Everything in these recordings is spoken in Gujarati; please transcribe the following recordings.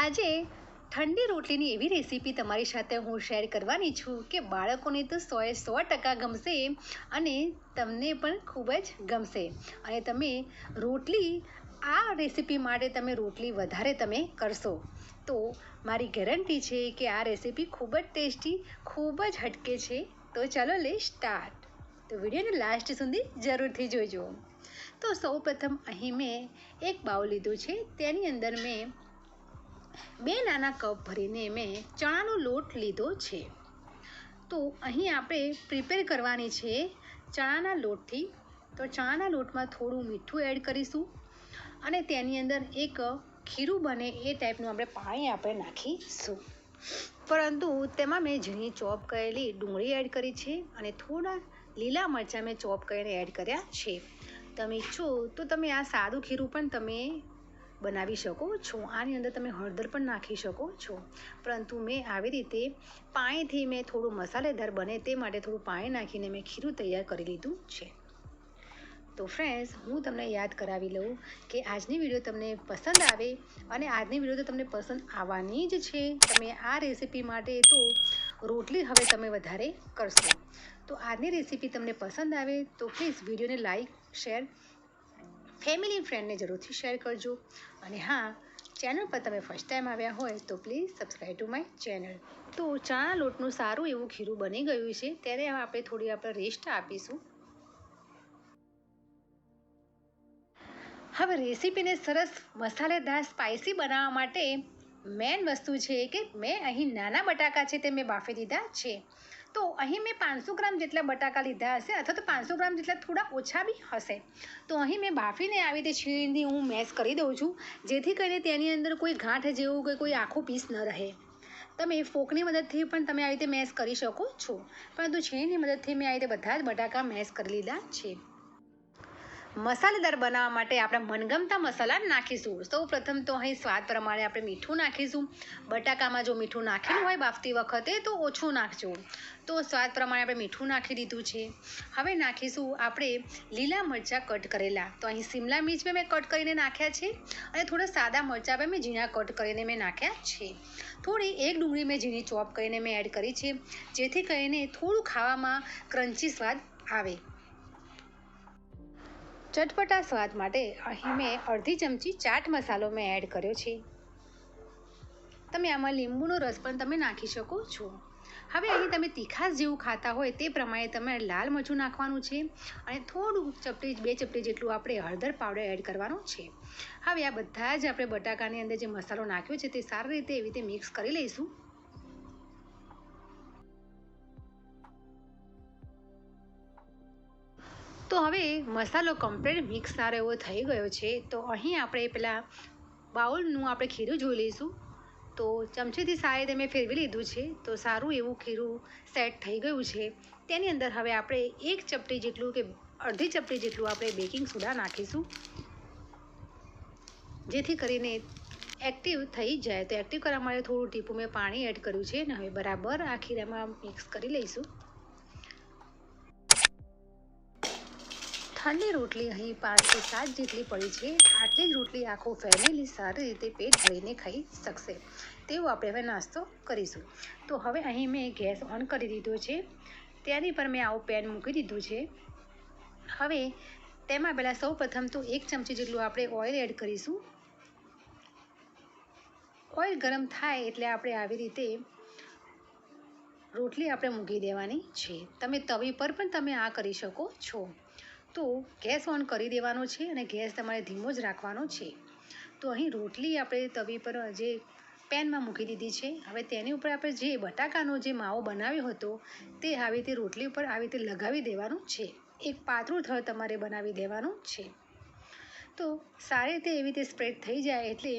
આજે ઠંડી રોટલીની એવી રેસીપી તમારી સાથે હું શેર કરવાની છું કે બાળકોને તો સોએ સો ટકા ગમશે અને તમને પણ ખૂબ જ ગમશે. અને તમે રોટલી, આ રેસીપી માટે તમે રોટલી વધારે તમે કરશો. તો મારી ગેરંટી છે કે આ રેસીપી ખૂબ જ ટેસ્ટી, ખૂબ જ હટકે છે. તો ચાલો લે સ્ટાર્ટ. તો વિડીયોને લાસ્ટ સુધી જરૂરથી જોજો. તો સૌ પ્રથમ અહીં મેં એક બાઉલ લીધું છે. તેની અંદર મેં બે નાના કપ ભરીને મેં ચણાનો લોટ લીધો છે. તો અહીં આપણે પ્રિપેર કરવાની છે ચણાના લોટથી. તો ચણાના લોટમાં થોડું મીઠું એડ કરીશું અને તેની અંદર એક ખીરું બને એ ટાઈપનું આપણે પાણી આપણે નાખીશું. પરંતુ તેમાં મેં ઝીણી ચોપ કરેલી ડુંગળી એડ કરી છે અને થોડા લીલા મરચાં મેં ચોપ કરીને એડ કર્યા છે. તમે ઈચ્છો તો તમે આ સાદું ખીરું પણ તમે બનાવી શકો છો. આની અંદર તમે હળદર પણ નાખી શકો છો. પરંતુ મેં આવી રીતે પાણીથી મેં થોડું મસાલેદાર બને તે માટે થોડું પાણી નાખીને મેં ખીરું તૈયાર કરી લીધું છે. તો ફ્રેન્ડ્સ હું તમને યાદ કરાવી લઉં કે આજની વીડિયો તમને પસંદ આવે અને આજની વીડિયો તો તમને પસંદ આવવાની જ છે. તમે આ રેસીપી માટે તો રોટલી હવે તમે વધારે કરશો. તો આજની રેસીપી તમને પસંદ આવે તો પ્લીઝ વિડીયોને લાઈક શેર ફેમિલી ફ્રેન્ડને જરૂરથી શેર કરજો. અને હા ચેનલ પર તમે ફર્સ્ટ ટાઈમ આવ્યા હોય તો please subscribe to my channel તો ચણા લોટનું સારું એવું ખીરું બની ગયું છે, ત્યારે આપણે થોડી આપણે રેસ્ટ આપીશું. હવે રેસીપીને સરસ મસાલેદાર સ્પાઇસી બનાવવા માટે મેન વસ્તુ છે કે મેં અહીં નાના બટાકા છે તે મેં બાફી દીધા છે. તો અહીં મેં પાંચસો ગ્રામ જેટલા બટાકા લીધા હશે, અથવા તો પાંચસો ગ્રામ જેટલા થોડા ઓછા બી હશે. તો અહીં મેં બાફીને આવી રીતે છીણીથી હું મેશ કરી દઉં છું, જેથી કરીને તેની અંદર કોઈ ગાંઠ જેવું કે કોઈ આખું પીસ ન રહે. તમે ફોકની મદદથી પણ તમે આવી રીતે મેશ કરી શકો છો. પરંતુ છીણીની મદદથી મેં આવી રીતે બધા જ બટાકા મેશ કરી લીધા છે. મસાલેદાર બનાવવા માટે આપણે મનગમતા મસાલા નાખીશું. સૌ પ્રથમ તો અહીં સ્વાદ પ્રમાણે આપણે મીઠું નાખીશું. બટાકામાં જો મીઠું નાખેલું હોય બાફતી વખતે તો ઓછું નાખજો. તો સ્વાદ પ્રમાણે આપણે મીઠું નાખી દીધું છે. હવે નાખીશું આપણે લીલા મરચાં કટ કરેલા. તો અહીં શિમલા મિર્ચ મેં કટ કરીને નાખ્યા છે અને થોડા સાદા મરચાં મેં ઝીણા કટ કરીને મેં નાખ્યા છે. થોડી એક ડુંગળી મેં ઝીણી ચોપ કરીને મેં એડ કરી છે, જેથી કરીને થોડું ખાવામાં ક્રન્ચી સ્વાદ આવે. ચટપટા સ્વાદ માટે અહીં મેં અડધી ચમચી ચાટ મસાલો મેં એડ કર્યો છે. તમે આમાં લીંબુનો રસ પણ તમે નાખી શકો છો. હવે અહીં તમે તીખાસ જેવું ખાતા હોય તે પ્રમાણે તમે લાલ મરચું નાખવાનું છે અને થોડું ચપટી, બે ચપટી જેટલું આપણે હળદર પાવડર એડ કરવાનો છે. હવે આ બધા જ આપણે બટાકાની અંદર જે મસાલો નાખ્યો છે તે સારી રીતે એવી રીતે મિક્સ કરી લઈશું. તો હવે મસાલો કમ્પ્લેટ મિક્સ સારો એવો થઈ ગયો છે. તો અહીં આપણે પેલા બાઉલનું આપણે ખીરું જોઈ લઈશું. તો ચમચીથી સારી મેં ફેરવી લીધું છે. તો સારું એવું ખીરું સેટ થઈ ગયું છે. તેની અંદર હવે આપણે એક ચપટી જેટલું કે અડધી ચપટી જેટલું આપણે બેકિંગ સોડા નાખીશું. જેથી કરીને એક્ટિવ થઈ જાય. તો એક્ટિવ કરવા માટે થોડું ટીપું મેં પાણી એડ કર્યું છે. અને હવે બરાબર આ ખીરામાં મિક્સ કરી લઈશું. ઠંડી રોટલી અહીં પાંચથી સાત જેટલી પડી છે. આટલી જ રોટલી આખું ફેમિલી સારી રીતે પેટ ભરીને ખાઈ શકશે. તેવો આપણે હવે નાસ્તો કરીશું. તો હવે અહીં મેં ગેસ ઓન કરી દીધો છે. તેની પર મેં આવું પેન મૂકી દીધું છે. હવે તેમાં પહેલાં સૌ પ્રથમ તો એક ચમચી જેટલું આપણે ઓઇલ એડ કરીશું. ઓઇલ ગરમ થાય એટલે આપણે આવી રીતે રોટલી આપણે મૂકી દેવાની છે. તમે તવી પર પણ તમે આ કરી શકો છો. તો ગેસ ઓન કરી દેવાનો છે અને ગેસ તમારે ધીમો જ રાખવાનો છે. તો અહીં રોટલી આપણે તવી પર જે પેનમાં મૂકી દીધી છે. હવે તેની ઉપર આપણે જે બટાકાનો જે માવો બનાવ્યો હતો તે આવી રીતે રોટલી ઉપર આવી રીતે લગાવી દેવાનું છે. એક પાતળું થળ તમારે બનાવી દેવાનું છે. તો સારી રીતે એવી રીતે સ્પ્રેડ થઈ જાય એટલે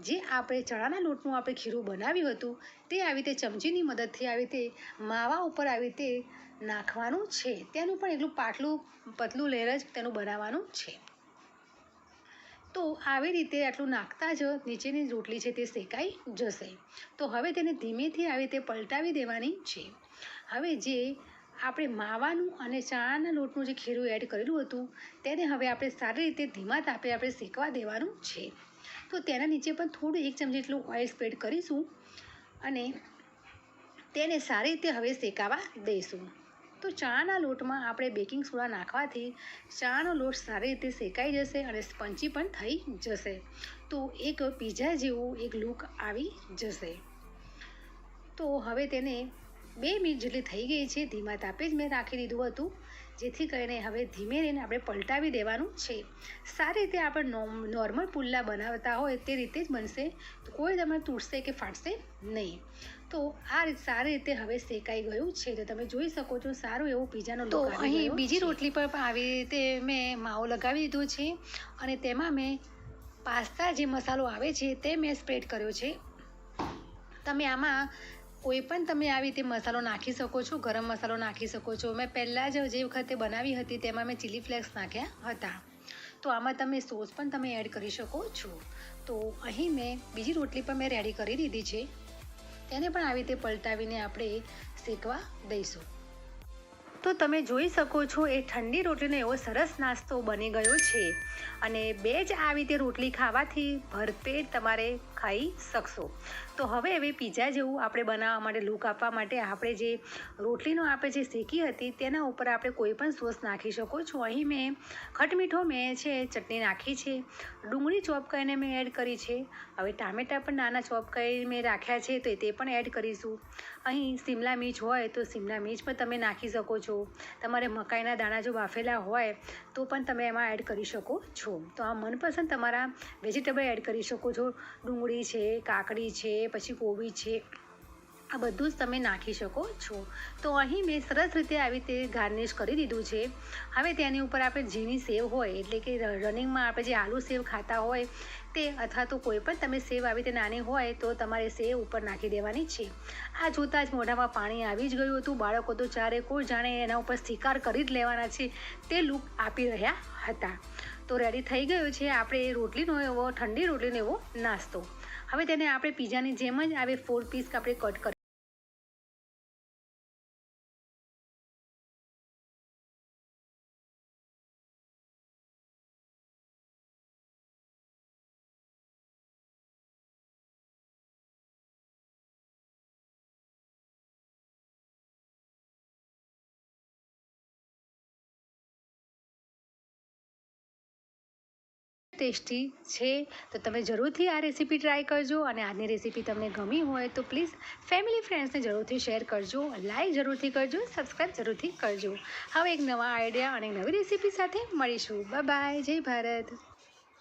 જે આપણે ચણાના લોટનું આપણે ખીરું બનાવ્યું હતું તે આવી રીતે ચમચીની મદદથી આવી રીતે માવા ઉપર આવી રીતે નાખવાનું છે. તેનું પણ એટલું પાટલું, પતલું લેર જ તેનું બનાવવાનું છે. તો આવી રીતે આટલું નાખતા જ નીચેની રોટલી છે તે શેકાઈ જશે. તો હવે તેને ધીમેથી આવી રીતે પલટાવી દેવાની છે. હવે જે આપણે માવાનું અને ચણાના લોટનું જે ખીરું એડ કરેલું હતું, તેને હવે આપણે સારી રીતે ધીમા તાપે આપણે શેકવા દેવાનું છે. તો તેના નીચે પણ થોડું એક ચમચી જેટલું ઓઇલ સ્પ્રેડ કરીશું અને તેને સારી રીતે હવે શેકાવા દઈશું. તો ચાના લોટમાં આપણે બેકિંગ સોડા નાખવાથી ચાનો લોટ સારી રીતે શેકાઈ જશે અને સ્પંચી પણ થઈ જશે. તો એક પીઝા જેવું એક લુક આવી જશે. તો હવે તેને બે મિનિટ જેટલી થઈ ગઈ છે, ધીમા તાપે જ મેં રાખી દીધું હતું. જેથી કરીને હવે ધીમે રહીને આપણે પલટાવી દેવાનું છે. સારી રીતે આપણે નોર્મલ પુલ્લા બનાવતા હોય તે રીતે જ બનશે. કોઈ તમે તૂટશે કે ફાટશે નહીં. તો આ રીત સારી રીતે હવે શેકાઈ ગયું છે તો તમે જોઈ શકો છો સારું એવું પીઝાનો તો અહીં બીજી રોટલી પર પણ આવી રીતે મેં માવો લગાવી દીધો છે અને તેમાં મેં પાસ્તા જે મસાલો આવે છે તે મેં સ્પ્રેડ કર્યો છે. તમે આમાં કોઈ પણ તમે આવી રીતે મસાલો નાખી શકો છો ગરમ મસાલો નાખી શકો છો. મેં પહેલાં જ જે વખતે બનાવી હતી તેમાં મેં ચીલી ફ્લેક્સ નાખ્યા હતા. તો આમાં તમે સોસ પણ તમે એડ કરી શકો છો. તો અહીં મેં બીજી રોટલી પણ મેં રેડી કરી દીધી છે. તેને પણ આવી રીતે પલટાવીને આપણે શેકવા દઈશું. તો તમે જોઈ શકો છો, એ ઠંડી રોટલીનો એવો સરસ નાસ્તો બની ગયો છે. અને બે જ આવી રીતે રોટલી ખાવાથી ભરપેટ તમારે ખાઈ શકશો. તો હવે હવે પીઝા જેવું આપણે બનાવવા માટે લુક આપવા માટે આપણે જે રોટલીનો આપણે જે શેકી હતી, તેના ઉપર આપણે કોઈ પણ સોસ નાખી શકો છો. અહીં મેં ખટમીઠો મેં છે, ચટણી નાખી છે. ડુંગળી ચોપ કરીને મેં એડ કરી છે. હવે ટામેટાં પણ નાના ચોપ કરીને મેં રાખ્યા છે, તો તે પણ એડ કરીશું. અહીં શિમલા મિર્ચ હોય, તો શિમલા મિર્ચ પણ તમે નાખી શકો છો. તમારે મકાઈના દાણા જો બાફેલા હોય, તો પણ તમે એમાં એડ કરી શકો છો. તો આ મનપસંદ તમારા વેજીટેબલ એડ કરી શકો છો. ડુંગળી છે, કાકડી છે, પછી કોબી છે, આ બધું જ તમે નાખી શકો છો. તો અહીં મેં સરસ રીતે આવી રીતે ગાર્નિશ કરી દીધું છે. હવે તેની ઉપર આપણે ઝીણી સેવ હોય, એટલે કે રનિંગમાં આપણે જે આલુ સેવ ખાતા હોય, તે અથવા તો કોઈ પણ તમે સેવ આવી રીતે નાની હોય, તો તમારે સેવ ઉપર નાખી દેવાની છે. આ જોતાં જ મોઢામાં પાણી આવી જ ગયું હતું. બાળકો તો ચારે કોઈ જાણે એના ઉપર શિકાર કરી જ લેવાના છે. તે લુક આપી રહ્યા હતા. તો રેડી થઈ ગયો છે આપણે રોટલીનો એવો ઠંડી રોટલીનો એવો નાસ્તો. હવે તેને આપણે પીઝાની જેમ જ આવે ફોર પીસ આપણે કટ કરી ટેસ્ટી છે, તો તમે જરૂરથી આ રેસીપી ટ્રાય કરજો અને આજની રેસીપી તમને ગમી હોય તો પ્લીઝ ફેમિલી ફ્રેન્ડ્સને જરૂરથી શેર કરજો, લાઈક જરૂરથી કરજો સબસ્ક્રાઈબ જરૂરથી કરજો. હવે એક નવા આઈડિયા અને નવી રેસીપી સાથે મળીશું. બાય બાય, જય ભારત.